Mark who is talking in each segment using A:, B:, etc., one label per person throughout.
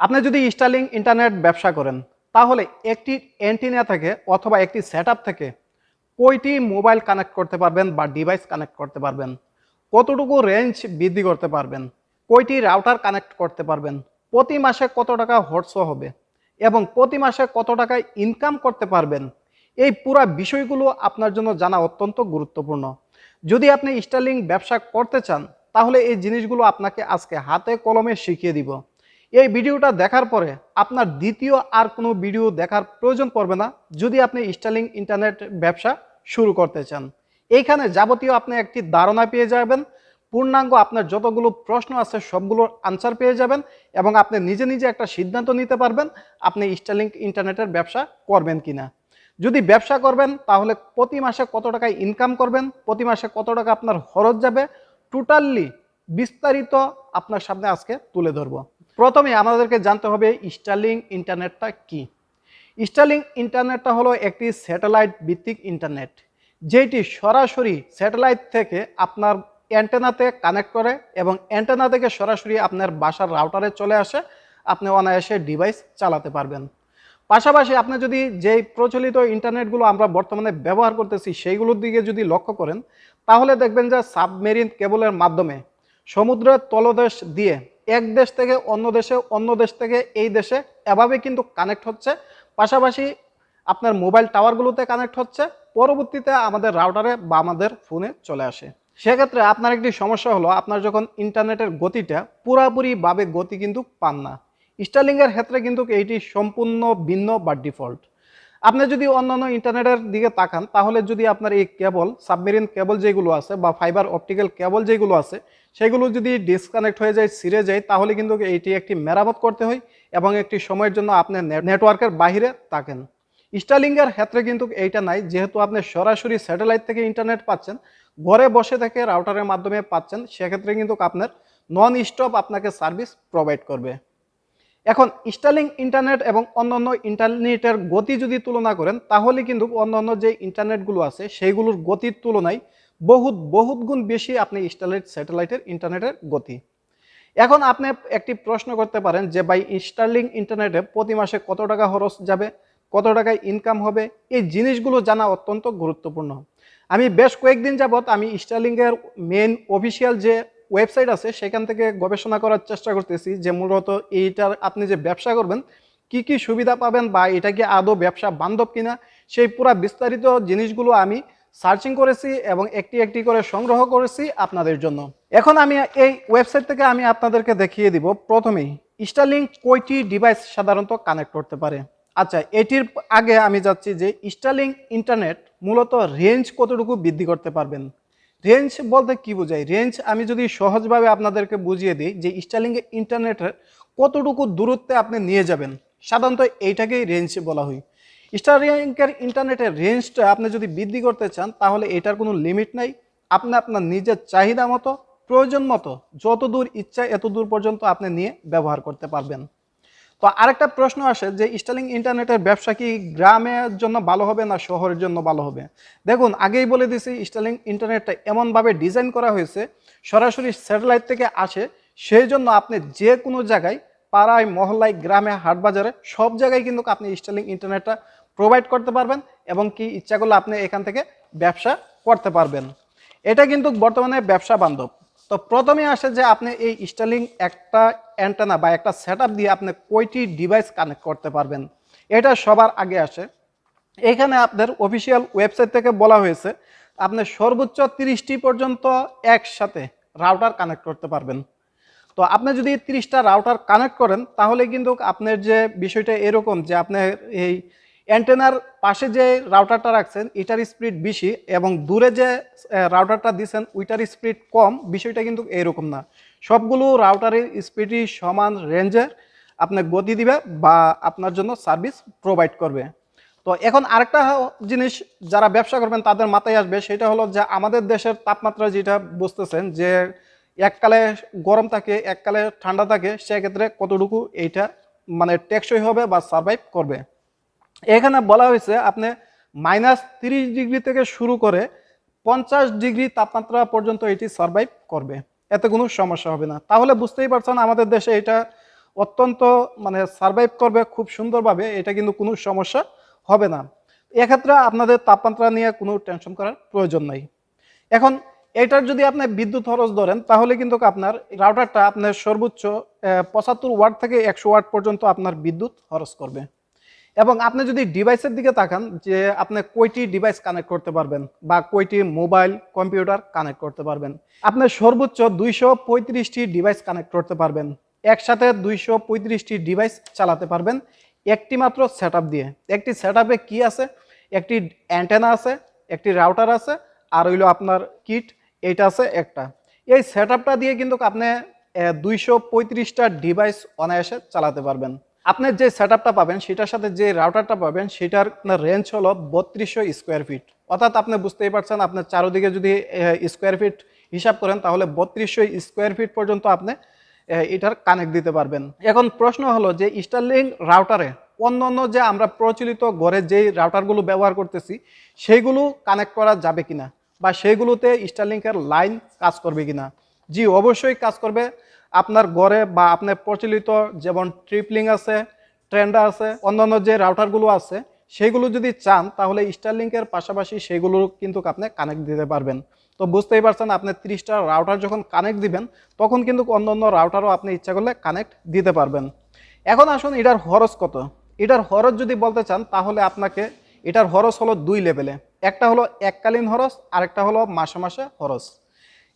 A: আপনি যদি Sterling internet ব্যবসা করেন, তাহলে একটি অ্যান্টিনা থেকে অথবা একটি সেট থেকে কয়টি মোবাইল কানেক্ট করতে পারবেন বা ডিভাইস কানেক্ট করতে পারবেন? কতটুকু রেঞ্জ বৃদ্ধি করতে পারবেন? কয়টি রাউটার কানেক্ট করতে পারবেন? প্রতি মাসে কত টাকা হর্স হবে? এবং প্রতি মাসে কত টাকা ইনকাম করতে পারবেন? এই পুরো বিষয়গুলো আপনার জন্য জানা অত্যন্ত গুরুত্বপূর্ণ। যদি আপনি স্টার্লিং ব্যবসা করতে চান, তাহলে এই জিনিসগুলো আপনাকে আজকে হাতে কলমে শিখিয়ে দিব। এই ভিডিওটা দেখার পরে আপনার দ্বিতীয় আর কোনো ভিডিও দেখার প্রয়োজন পড়বে না যদি আপনি স্টার্লিং ইন্টারনেট ব্যবসা শুরু করতে চান। এইখানে যাবতীয় আপনি একটি ধারণা পেয়ে যাবেন, পূর্ণাঙ্গ আপনার যতগুলো প্রশ্ন আছে সবগুলোর আনসার পেয়ে যাবেন এবং আপনি নিজে নিজে একটা সিদ্ধান্ত নিতে পারবেন আপনি স্টার্লিং ইন্টারনেটের ব্যবসা করবেন কিনা। যদি ব্যবসা করবেন, তাহলে প্রতি মাসে কত টাকা ইনকাম করবেন, প্রতি মাসে কত টাকা আপনার খরচ যাবে? টোটালি বিস্তারিত আপনার সামনে আজকে তুলে ধরব। প্রথমে আমাদেরকে জানতে হবে স্টার্লিং ইন্টারনেটটা কি? স্টার্লিং ইন্টারনেটটা হলো একটি স্যাটেলাইট ভিত্তিক ইন্টারনেট যেটি সরাসরি স্যাটেলাইট থেকে আপনার অ্যান্টেনাতে কানেক্ট করে এবং অ্যান্টেনা থেকে সরাসরি আপনার বাসার রাউটারে চলে আসে। আপনি অনায়াসে ডিভাইস চালাতে পারবেন। পাশাপাশি আপনি যদি যেই প্রচলিত ইন্টারনেটগুলো আমরা বর্তমানে ব্যবহার করতেছি, সেইগুলোর দিকে যদি লক্ষ্য করেন, তাহলে দেখবেন যে সাবমেরিন কেবলের মাধ্যমে সমুদ্রের তলদেশ দিয়ে এক দেশ থেকে অন্য দেশে, অন্য দেশ থেকে এই দেশে এভাবে কিন্তু কানেক্ট হচ্ছে। পাশাপাশি আপনার মোবাইল টাওয়ারগুলোতে কানেক্ট হচ্ছে। পরবর্তীতে আমাদের রাউটারে বা আমাদের ফোনে চলে আসে। সেক্ষেত্রে আপনার একটি সমস্যা হলো, আপনার যখন ইন্টারনেটের গতিটা পুরাপুরিভাবে গতি কিন্তু পান না। স্টার্লিংয়ের ক্ষেত্রে কিন্তু এইটি সম্পূর্ণ ভিন্ন বা ডিফল্ট আপনি যদি অন্যান্য ইন্টারনেটের দিকে তাকান, তাহলে যদি আপনার এই কেবল, সাবমেরিন কেবল যেগুলো আছে বা ফাইবার অপটিক্যাল কেবল যেগুলো আছে, সেগুলো যদি ডিসকানেক্ট হয়ে যায়, ছিঁড়ে যায়, তাহলে কিন্তু এইটি একটি মেরামত করতে হয় এবং একটি সময়ের জন্য আপনি নেটওয়ার্কের বাইরে থাকেন। স্টার্লিংয়ের ক্ষেত্রে কিন্তু এইটা নাই, যেহেতু আপনি সরাসরি স্যাটেলাইট থেকে ইন্টারনেট পাচ্ছেন, ঘরে বসে থেকে রাউটারের মাধ্যমে পাচ্ছেন, সেক্ষেত্রে কিন্তু আপনার নন স্টপ আপনাকে সার্ভিস প্রোভাইড করবে। এখন স্টার্লিং ইন্টারনেট এবং অন্যান্য ইন্টারনেটের গতি যদি তুলনা করেন, তাহলে কিন্তু অন্যান্য যে ইন্টারনেটগুলো আছে, সেইগুলোর গতির তুলনায় বহুত বহুত গুণ বেশি আপনি স্টারলাইট স্যাটেলাইটের ইন্টারনেটের গতি। এখন আপনি একটি প্রশ্ন করতে পারেন যে, ভাই স্টার্লিং ইন্টারনেটে প্রতি মাসে কত টাকা খরচ যাবে? কত টাকায় ইনকাম হবে? এই জিনিসগুলো জানা অত্যন্ত গুরুত্বপূর্ণ। আমি বেশ কয়েকদিন যাবৎ আমি স্টার্লিংয়ের মেন অফিসিয়াল যে ওয়েবসাইট আছে, সেখান থেকে গবেষণা করার চেষ্টা করতেছি যে মূলত এইটার আপনি যে ব্যবসা করবেন, কি কি সুবিধা পাবেন বা এটা কি আদৌ ব্যবসা বান্ধব কিনা, সেই পুরা বিস্তারিত জিনিসগুলো আমি সার্চিং করেছি এবং একটি একটি করে সংগ্রহ করেছি আপনাদের জন্য। এখন আমি এই ওয়েবসাইট থেকে আমি আপনাদেরকে দেখিয়ে দিব, প্রথমেই স্টারলিং কয়টি ডিভাইস সাধারণত কানেক্ট করতে পারে? আচ্ছা এটির আগে আমি যাচ্ছি যে স্টারলিং ইন্টারনেট মূলত রেঞ্জ কতটুকু বৃদ্ধি করতে পারবেন? রেঞ্জ বলতে কি বোঝায়? রেঞ্জ আমি যদি সহজভাবে আপনাদেরকে বুঝিয়ে দিই যে স্টারলিং ইন্টারনেটের কতটুকু দূরত্বে আপনি নিয়ে যাবেন, সাধারণত এইটাকেই রেঞ্জ বলা হয়। স্টারলিংকের ইন্টারনেটের রেঞ্জটা আপনি যদি বৃদ্ধি করতে চান, তাহলে এটার কোনো লিমিট নাই। আপনি আপনার নিজের চাহিদা মতো, প্রয়োজন মতো যত দূর ইচ্ছা এত দূর পর্যন্ত আপনি নিয়ে ব্যবহার করতে পারবেন। তো আরেকটা প্রশ্ন আসে যে স্টার্লিং ইন্টারনেটের ব্যবসা কি গ্রামের জন্য ভালো হবে না শহরের জন্য ভালো হবে? দেখুন, আগেই বলে দিছি স্টার্লিং ইন্টারনেটটা এমনভাবে ডিজাইন করা হয়েছে, সরাসরি স্যাটেলাইট থেকে আসে, সেই জন্য আপনি যে কোনো জায়গায়, পাড়ায়, মহল্লায়, গ্রামে হাট বাজারে সব জায়গায় কিন্তু আপনি স্টার্লিং ইন্টারনেটটা প্রোভাইড করতে পারবেন এবং কি ইচ্ছা করলে আপনি এখান থেকে ব্যবসা করতে পারবেন। এটা কিন্তু বর্তমানে ব্যবসা বান্ধব। তো প্রথমে আসে যে আপনি এই স্টার্লিং একটা অ্যান্টেনা বা একটা সেট দিয়ে আপনি কয়টি ডিভাইস কানেক্ট করতে পারবেন, এটা সবার আগে আসে। এখানে আপনার অফিসিয়াল ওয়েবসাইট থেকে বলা হয়েছে, আপনি সর্বোচ্চ তিরিশটি পর্যন্ত একসাথে রাউটার কানেক্ট করতে পারবেন। তো আপনি যদি তিরিশটা রাউটার কানেক্ট করেন, তাহলে কিন্তু আপনার যে বিষয়টা এরকম যে আপনি এই অ্যান্টেনার পাশে যে রাউটারটা রাখছেন, এটার স্পিড বেশি এবং দূরে যে রাউটারটা দিচ্ছেন ওইটার স্পিড কম, বিষয়টা কিন্তু এরকম না। সবগুলো রাউটারের স্পিডই সমান রেঞ্জের আপনার গতি দিবে বা আপনার জন্য সার্ভিস প্রোভাইড করবে। তো এখন আরেকটা জিনিস যারা ব্যবসা করবেন, তাদের মাথায় আসবে সেটা হলো যে আমাদের দেশের তাপমাত্রা যেটা বুঝতেছেন যে এককালে গরম থাকে, এককালে ঠান্ডা থাকে, সেক্ষেত্রে কতটুকু এইটা মানে টেকসই হবে বা সার্ভাইভ করবে। এখানে বলা হয়েছে আপনি মাইনাস তিরিশ ডিগ্রি থেকে শুরু করে পঞ্চাশ ডিগ্রি তাপমাত্রা পর্যন্ত এটি সার্ভাইভ করবে। এতে কোনো সমস্যা হবে না। তাহলে বুঝতেই পারছেন আমাদের দেশে এটা অত্যন্ত মানে সার্ভাইভ করবে খুব সুন্দরভাবে, এটা কিন্তু কোনো সমস্যা হবে না। এক্ষেত্রে আপনাদের তাপমাত্রা নিয়ে কোনো টেনশন করার প্রয়োজন নাই। এখন এটার যদি আপনি বিদ্যুৎ খরচ ধরেন, তাহলে কিন্তু আপনার রাউটারটা আপনার সর্বোচ্চ পঁচাত্তর ওয়াট থেকে একশো ওয়াট পর্যন্ত আপনার বিদ্যুৎ খরচ করবে। এবং আপনি যদি ডিভাইসের দিকে তাকান, যে আপনি কয়টি ডিভাইস কানেক্ট করতে পারবেন বা কয়টি মোবাইল, কম্পিউটার কানেক্ট করতে পারবেন, আপনি সর্বোচ্চ দুইশো পঁয়ত্রিশটি ডিভাইস কানেক্ট করতে পারবেন, একসাথে দুইশো পঁয়ত্রিশটি ডিভাইস চালাতে পারবেন, একটি মাত্র সেট দিয়ে। একটি সেট কি আছে? একটি অ্যান্টেনা আছে, একটি রাউটার আছে, আর হইল আপনার কিট, এইটা আছে একটা। এই সেট দিয়ে কিন্তু আপনি দুইশো পঁয়ত্রিশটা ডিভাইস অনায়াসে চালাতে পারবেন। আপনার যে সেট পাবেন, সেটার সাথে যে রাউটারটা পাবেন, সেটার রেঞ্জ হলো বত্রিশশো স্কোয়ার ফিট অর্থাৎ আপনি বুঝতেই পারছেন, আপনার চারোদিকে যদি স্কোয়ার ফিট হিসাব করেন, তাহলে বত্রিশশো স্কোয়ার ফিট পর্যন্ত আপনি এটার কানেক্ট দিতে পারবেন। এখন প্রশ্ন হলো যে স্টারলিং রাউটারে অন্য অন্য যে আমরা প্রচলিত ঘরে যেই রাউটারগুলো ব্যবহার করতেছি, সেইগুলো কানেক্ট করা যাবে কিনা? বা সেইগুলোতে স্টারলিংকের লাইন কাজ করবে কিনা? জি, অবশ্যই কাজ করবে। আপনার ঘরে বা আপনার প্রচলিত যেমন ট্রিপলিং আছে ট্রেন্ডা আছে, অন্যান্য যে রাউটারগুলো আছে, সেগুলো যদি চান, তাহলে স্টারলিংকের পাশাপাশি সেগুলো কিন্তু আপনি কানেক্ট দিতে পারবেন। তো বুঝতেই পারছেন, আপনি তিরিশটা রাউটার যখন কানেক্ট দিবেন, তখন কিন্তু অন্য অন্য রাউটারও আপনি ইচ্ছা করলে কানেক্ট দিতে পারবেন। এখন আসুন, এটার খরচ কত? এটার খরচ যদি বলতে চান, তাহলে আপনাকে এটার খরচ হলো দুই লেভেলে একটা হলো এককালীন খরচ, আরেকটা হলো মাসে মাসে খরচ।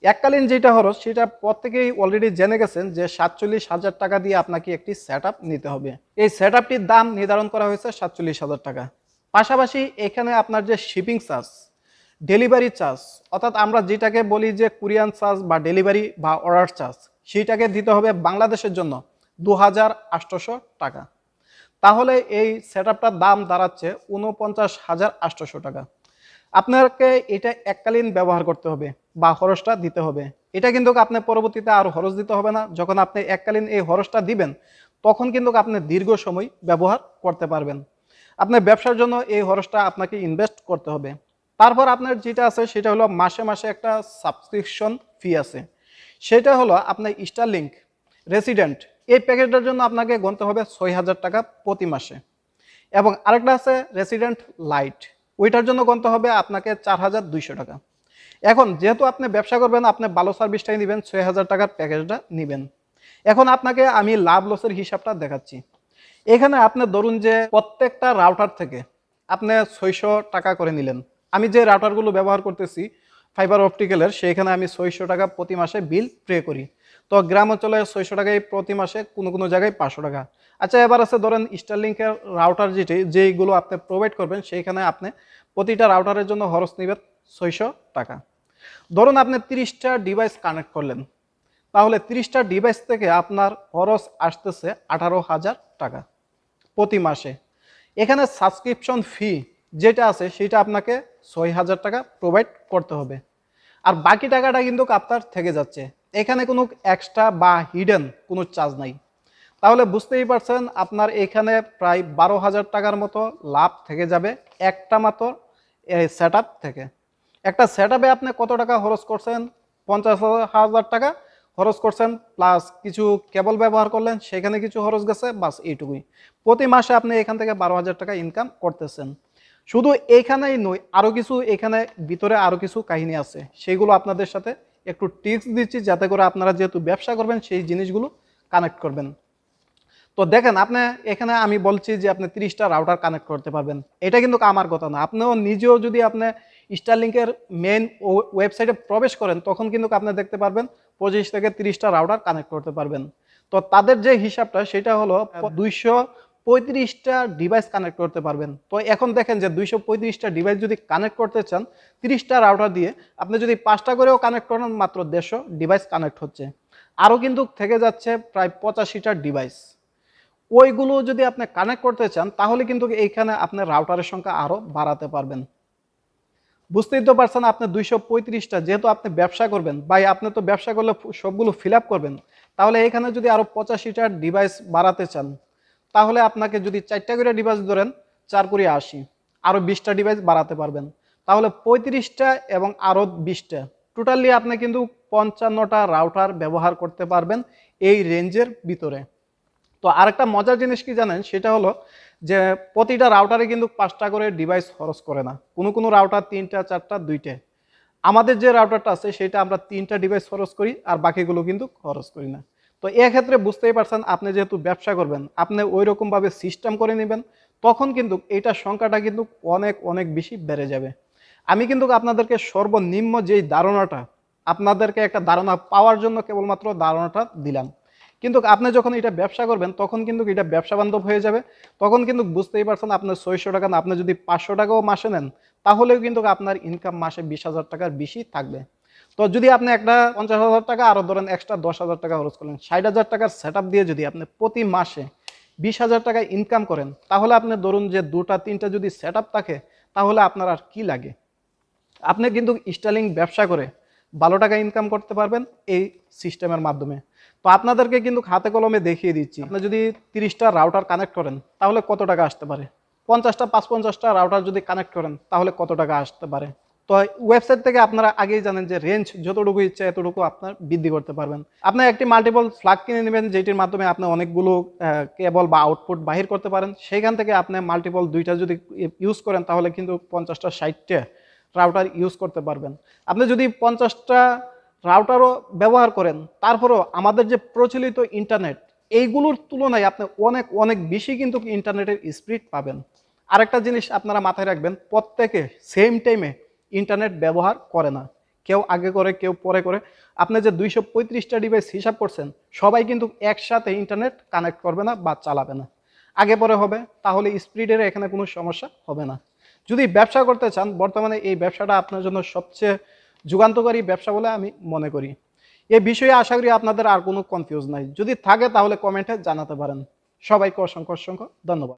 A: এককালীন যেটা খরচ, সেটা প্রত্যেকেই অলরেডি জেনে গেছেন যে সাতচল্লিশ হাজার টাকা দিয়ে আপনাকে একটি সেট নিতে হবে। এই সেট দাম নির্ধারণ করা হয়েছে সাতচল্লিশ হাজার টাকা। পাশাপাশি এখানে আপনার যে শিপিং চার্জ ডেলিভারি চার্জ অর্থাৎ আমরা যেটাকে বলি যে কুরিয়ান চার্জ বা ডেলিভারি বা অর্ডার চার্জ সেইটাকে দিতে হবে বাংলাদেশের জন্য দু টাকা। তাহলে এই সেট দাম দাঁড়াচ্ছে উনপঞ্চাশ হাজার আটশোশো টাকা। আপনাকে এটা এককালীন ব্যবহার করতে হবে বা খরচটা দিতে হবে। এটা কিন্তু আপনি পরবর্তীতে আর খরচ দিতে হবে না। যখন আপনি এককালীন এই খরচটা দিবেন, তখন কিন্তু আপনি দীর্ঘ সময় ব্যবহার করতে পারবেন। আপনার ব্যবসার জন্য এই খরচটা আপনাকে ইনভেস্ট করতে হবে। তারপর আপনার যেটা আছে, সেটা হলো মাসে মাসে একটা সাবস্ক্রিপশন ফি আছে। সেটা হলো আপনার স্টারলিংক রেসিডেন্ট এই প্যাকেজটার জন্য আপনাকে গুনতে হবে ছয় হাজার টাকা প্রতি মাসে। এবং আরেকটা আছে রেসিডেন্ট লাইট ওইটার জন্য গণতে হবে আপনাকে চার হাজার দুইশো টাকা। এখন যেহেতু আপনি ব্যবসা করবেন, আপনি ভালো সার্ভিসটাই নেবেন, ছয় হাজার টাকার প্যাকেজটা নেবেন। এখন আপনাকে আমি লাভ লসের হিসাবটা দেখাচ্ছি। এখানে আপনি ধরুন যে প্রত্যেকটা রাউটার থেকে আপনি ছয়শো টাকা করে নিলেন। আমি যে রাউটারগুলো ব্যবহার করতেছি ফাইবার অপটিক্যালের, সেইখানে আমি ছয়শো টাকা প্রতি মাসে বিল পে করি। তো গ্রাম অঞ্চলে ছয়শো টাকায় প্রতি মাসে কোনো কোনো জায়গায় পাঁচশো টাকা। আচ্ছা এবার আছে ধরেন স্টারলিংকের রাউটার যেটি, যেইগুলো আপনি প্রোভাইড করবেন, সেইখানে আপনি প্রতিটা রাউটারের জন্য খরচ নেবেন ছয়শো টাকা। ধরুন আপনি তিরিশটা ডিভাইস কানেক্ট করলেন। তাহলে তিরিশটা ডিভাইস থেকে আপনার খরচ আসতেছে আঠারো হাজার টাকা প্রতি মাসে। এখানে সাবস্ক্রিপশন ফি যেটা আছে সেটা আপনাকে ছয় হাজার টাকা প্রোভাইড করতে হবে। আর বাকি টাকাটা কিন্তু আপনার থেকে যাচ্ছে। এখানে কোনো এক্সট্রা বা হিডেন কোনো চার্জ নাই। তাহলে বুঝতেই পারছেন আপনার এখানে প্রায় বারো হাজার টাকার মতো লাভ থেকে যাবে একটা মাত্র এই সেট থেকে। একটা সেট আপনি কত টাকা খরচ করছেন? পঞ্চাশ হাজার টাকা খরচ করছেন প্লাস কিছু কেবল ব্যবহার করলেন, সেখানে কিছু খরচ গেছে, বাস এইটুকুই। প্রতি মাসে আপনি এখান থেকে বারো হাজার টাকা ইনকাম করতেছেন। শুধু এইখানেই নয় আরও কিছু এখানে ভিতরে আরও কিছু কাহিনী আছে। সেইগুলো আপনাদের সাথে একটু টিপস দিচ্ছি যাতে করে আপনারা যেহেতু ব্যবসা করবেন সেই জিনিসগুলো কানেক্ট করবেন। তো দেখেন আপনি এখানে আমি বলছি যে আপনি তিরিশটা রাউটার কানেক্ট করতে পারবেন। এটা কিন্তু আমার কথা না। আপনিও নিজেও যদি আপনি স্টারলিংকের মেন ওয়েবসাইটে প্রবেশ করেন তখন কিন্তু আপনি দেখতে পারবেন পঁচিশ থেকে তিরিশটা রাউটার কানেক্ট করতে পারবেন। তো তাদের যে হিসাবটা সেটা হলো দুইশো পঁয়ত্রিশটা ডিভাইস কানেক্ট করতে পারবেন। তো এখন দেখেন যে দুইশো পঁয়ত্রিশটা ডিভাইস যদি কানেক্ট করতে চান, তিরিশটা রাউটার দিয়ে আপনি যদি পাঁচটা করেও কানেক্ট করেন, মাত্র দেড়শো ডিভাইস কানেক্ট হচ্ছে। আরও কিন্তু থেকে যাচ্ছে প্রায় পঁচাশিটা ডিভাইস ওইগুলো যদি আপনি কানেক্ট করতে চান, তাহলে কিন্তু এইখানে আপনার রাউটারের সংখ্যা আরও বাড়াতে পারবেন। বুঝতেই তো পারছেন আপনি দুইশো পঁয়ত্রিশটা যেহেতু আপনি ব্যবসা করবেন, বা আপনি তো ব্যবসা করলে সবগুলো ফিল করবেন, তাহলে এখানে যদি আরও পঁচাশিটা ডিভাইস বাড়াতে চান তাহলে আপনাকে যদি চারটা করে ডিভাইস ধরেন, চার করে আশি আরও বিশটা ডিভাইস বাড়াতে পারবেন। তাহলে পঁয়ত্রিশটা এবং আরও বিশটা। টোটালি আপনি কিন্তু পঞ্চান্নটা রাউটার ব্যবহার করতে পারবেন এই রেঞ্জের ভিতরে। তো আরেকটা মজার জিনিস কি জানেন? সেটা হলো যে প্রতিটা রাউটারে কিন্তু পাঁচটা করে ডিভাইস খরচ করে না। কোনো কোনো রাউটার তিনটা, চারটা, দুইটা। আমাদের যে রাউটারটা আছে, সেটা আমরা তিনটা ডিভাইস খরচ করি আর বাকিগুলো কিন্তু খরচ করি না। তো এক্ষেত্রে বুঝতেই পারছেন, আপনি যেহেতু ব্যবসা করবেন, আপনি ওই রকমভাবে সিস্টেম করে নেবেন, তখন কিন্তু এইটার সংখ্যাটা কিন্তু অনেক অনেক বেশি বেড়ে যাবে। আমি কিন্তু আপনাদেরকে সর্বনিম্ন যেই ধারণাটা, আপনাদেরকে একটা ধারণা পাওয়ার জন্য কেবলমাত্র ধারণাটা দিলাম। কিন্তু আপনি যখন এটা ব্যবসা করবেন, তখন কিন্তু এটা ব্যবসা বান্ধব হয়ে যাবে। তখন কিন্তু বুঝতেই পারছেন, আপনার ছয়শো টাকা আপনি যদি পাঁচশো টাকাও মাসে নেন, তাহলেও কিন্তু আপনার ইনকাম মাসে বিশ হাজার টাকার বেশি থাকবে। তো যদি আপনি একটা পঞ্চাশ হাজার টাকা আরও ধরেন এক্সট্রা দশ হাজার টাকা খরচ করলেন, ষাট হাজার টাকার সেট দিয়ে যদি আপনি প্রতি মাসে বিশ হাজার টাকা ইনকাম করেন, তাহলে আপনি ধরুন যে দুটা, তিনটা যদি সেট থাকে, তাহলে আপনার আর কি লাগে? আপনি কিন্তু স্টাইলিং ব্যবসা করে ভালো টাকা ইনকাম করতে পারবেন এই সিস্টেমের মাধ্যমে। তো আপনাদেরকে কিন্তু হাতে কলমে দেখিয়ে দিচ্ছি, আপনি যদি তিরিশটা রাউটার কানেক্ট করেন, তাহলে কত টাকা আসতে পারে? পঞ্চাশটা পাঁচ পঞ্চাশটা রাউটার যদি কানেক্ট করেন, তাহলে কত টাকা আসতে পারে? তো ওয়েবসাইট থেকে আপনারা আগেই জানেন যে রেঞ্জ যতটুকু ইচ্ছা এতটুকু আপনার বৃদ্ধি করতে পারবেন। আপনি একটি মাল্টিপল ফ্ল্যাগ কিনে নেবেন, যেটির মাধ্যমে আপনি অনেকগুলো কেবল বা আউটপুট বাহির করতে পারেন। সেখান থেকে আপনি মাল্টিপল দুইটা যদি ইউজ করেন, তাহলে কিন্তু পঞ্চাশটা, ষাটটা রাউটার ইউজ করতে পারবেন। আপনি যদি পঞ্চাশটা রাউটারও ব্যবহার করেন, তারপরেও আমাদের যে প্রচলিত ইন্টারনেট এইগুলোর তুলনায় আপনি অনেক অনেক বেশি কিন্তু ইন্টারনেটের স্পিড পাবেন। আরেকটা জিনিস আপনারা মাথায় রাখবেন, প্রত্যেকে সেম টাইমে ইন্টারনেট ব্যবহার করে না। কেউ আগে করে, কেউ পরে করে। আপনি যে দুইশো পঁয়ত্রিশটা ডিভাইস হিসাব করছেন, সবাই কিন্তু একসাথে ইন্টারনেট কানেক্ট করবে না বা চালাবে না। আগে পরে হবে, তাহলে স্পিডের এখানে কোনো সমস্যা হবে না। যদি ব্যবসা করতে চান, বর্তমানে এই ব্যবসাটা আপনার জন্য সবচেয়ে যুগান্তকারী ব্যবসা বলে আমি মনে করি। এ বিষয়ে আশা করি আপনাদের আর কোনো কনফিউজ নাই। যদি থাকে, তাহলে কমেন্টে জানাতে পারেন। সবাইকে অসংখ্য অসংখ্য ধন্যবাদ।